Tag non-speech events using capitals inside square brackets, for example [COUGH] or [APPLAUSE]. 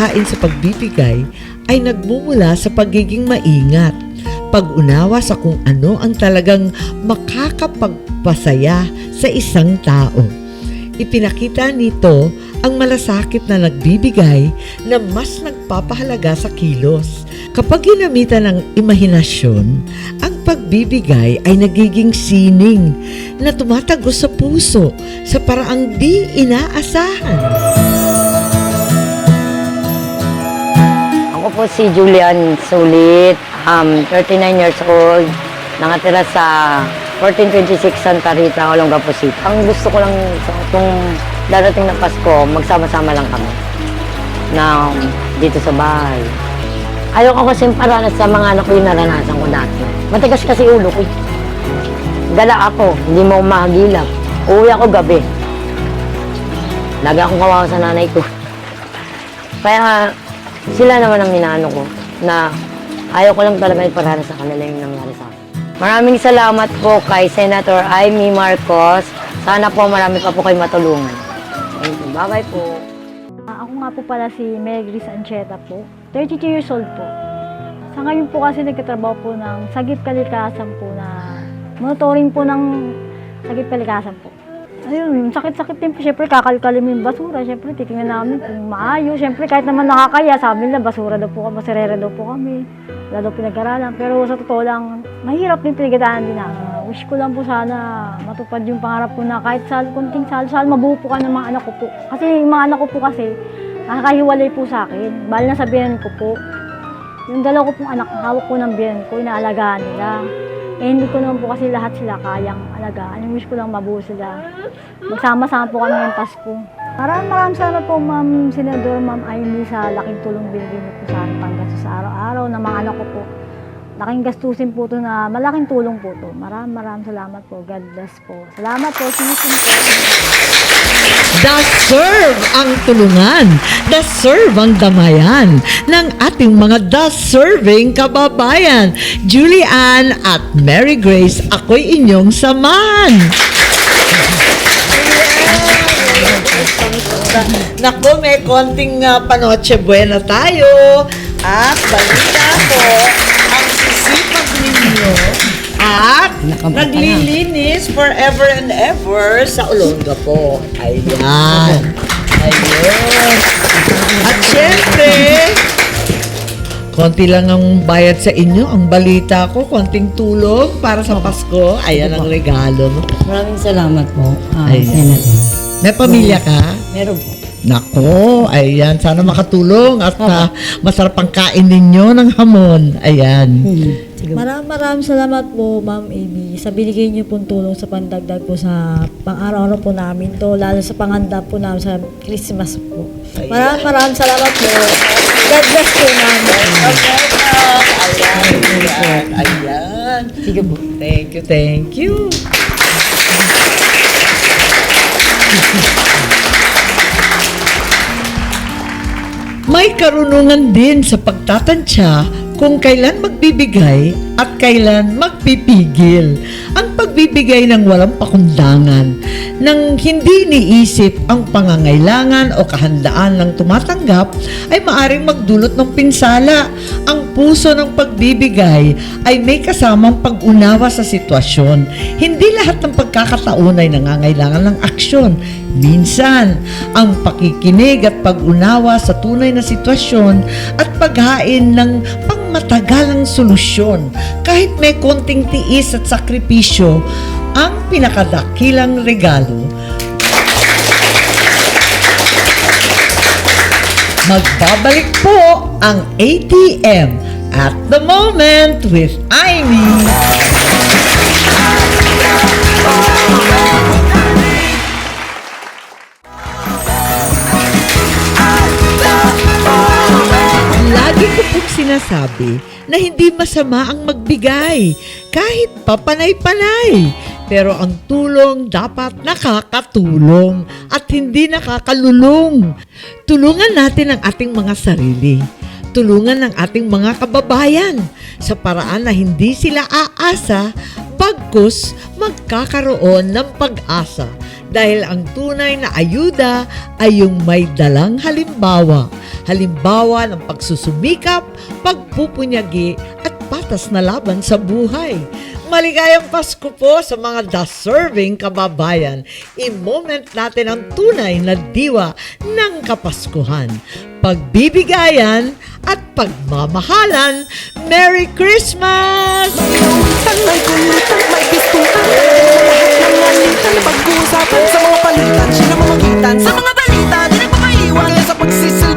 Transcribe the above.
paghahain sa pagbibigay ay nagmumula sa pagiging maingat, pag-unawa sa kung ano ang talagang makakapagpasaya sa isang tao. Ipinakita nito ang malasakit na nagbibigay na mas nagpapahalaga sa kilos. Kapag ginamitan ng imahinasyon, ang pagbibigay ay nagiging sining na tumatagos sa puso sa paraang di inaasahan. Po si Julian Sulit, um, 39 years old, nakatira sa 1426 Santa Rita, Olongapo City. Ang gusto ko lang sa itong darating na Pasko, magsama-sama lang kami na dito sa bahay. Ayaw ko kasi paranas sa mga anak ko yung naranasan ko dati. Matigas kasi ulo ko. Gala ako, hindi mo mahagilap. Uwi ako gabi. Lagi akong kawawa sa nanay ko. [LAUGHS] Kaya sila naman ang inaano ko na ayaw ko lang talaga iparanas sa kanila yung nangyari sa akin. Maraming salamat po kay Senator Amy Marcos. Sana po marami pa po kayo matulungan. Thank. Bye-bye po. Ah, Ako nga po pala si Megris Ancheta po. 32 years old po. Sa ngayon po kasi nagkatrabaho po ng sagip kalikasan po na monitoring po ng sagip kalikasan po. Ayun, sakit-sakit din po. Siyempre, kakalkalim yung basura. Siyempre, titingnan namin kung maayos. Siyempre, kahit naman nakakaya, sabi nila, basura daw po kami, masirere daw po kami. Wala daw pinag-aralan. Pero sa totoo lang, mahirap din pinagdaan din namin. Wish ko lang po sana matupad yung pangarap ko na kahit sa kunting sal-sal, mabuo po ka ng mga anak ko po. Kasi yung mga anak ko po kasi, nakakahiwalay po sa akin. Bali na sabihan ko po. Yung dalawa ko pong anak, hawak ko ng biyan ko, inaalagaan nila. Eh, hindi ko naman po kasi lahat sila kayang alagaan. Yung wish ko lang mabuo sila. Magsama-sama po kami ngayong Pasko. Maraming maraming salamat po, Ma'am Senador, Ma'am Amy, sa laking tulong binigay niyo po sa akin panggastos sa araw-araw ng mga anak ko po. Laking gastusin po to na malaking tulong po to. Maraming maraming salamat po. God bless po. Salamat po. Soon po. The serve ang tulungan, the serve ang damayan ng ating mga the serving kababayan. Julian at Mary Grace, ako'y inyong samahan. Nako, may konting uh, panoche buena tayo. At balita ko, ang sisipag ninyo at naglilinis forever and ever sa Olonga po. Ayan. Ayun. At syempre, konti lang ang bayad sa inyo. Ang balita ko, konting tulong para sa Pasko. Ayan ang regalo. Maraming salamat po, uh, Ay. Senator. May pamilya ka? Meron po. Nako, ayan. Sana makatulong at ah, masarap ang kain ninyo ng hamon. Ayan. Sige. Maraming maraming salamat po, Ma'am Amy, sa binigay niyo pong tulong sa pandagdag po sa pang-araw-araw po namin to, lalo sa panganda po namin sa Christmas po. Maraming maraming salamat po. God bless po, Ma'am. Ayan, ayan, ayan. Sige po. Thank you, thank you. May karunungan din sa pagtatansya kung kailan magbibigay at kailan magpipigil. Ang pagbibigay ng walang pakundangan, nang hindi niisip ang pangangailangan o kahandaan ng tumatanggap ay maaring magdulot ng pinsala. Ang puso ng pagbibigay ay may kasamang pag-unawa sa sitwasyon. Hindi lahat ng pagkakataon ay nangangailangan ng aksyon. Minsan, ang pakikinig at pag-unawa sa tunay na sitwasyon at paghain ng pangmatagalang solusyon kahit may konting tiis at sakripisyo ang pinakadakilang regalo. Magbabalik po ang ATM at the moment with Amy. Sinasabi na hindi masama ang magbigay kahit papanay-panay. Pero ang tulong dapat nakakatulong at hindi nakakalulong. Tulungan natin ang ating mga sarili. Tulungan ng ating mga kababayan sa paraan na hindi sila aasa pagkus magkakaroon ng pag-asa Dahil ang tunay na ayuda ay yung may dalang halimbawa. Halimbawa ng pagsusumikap, pagpupunyagi at patas na laban sa buhay. Maligayang Pasko po sa mga deserving kababayan. I-moment natin ang tunay na diwa ng Kapaskuhan. Pagbibigayan at pagmamahalan. Merry Christmas! May kulutang, may may Minsan na pag-uusapan sa mga palitan Siya na sa mga balita Di nagpapaiwan sa pagsisila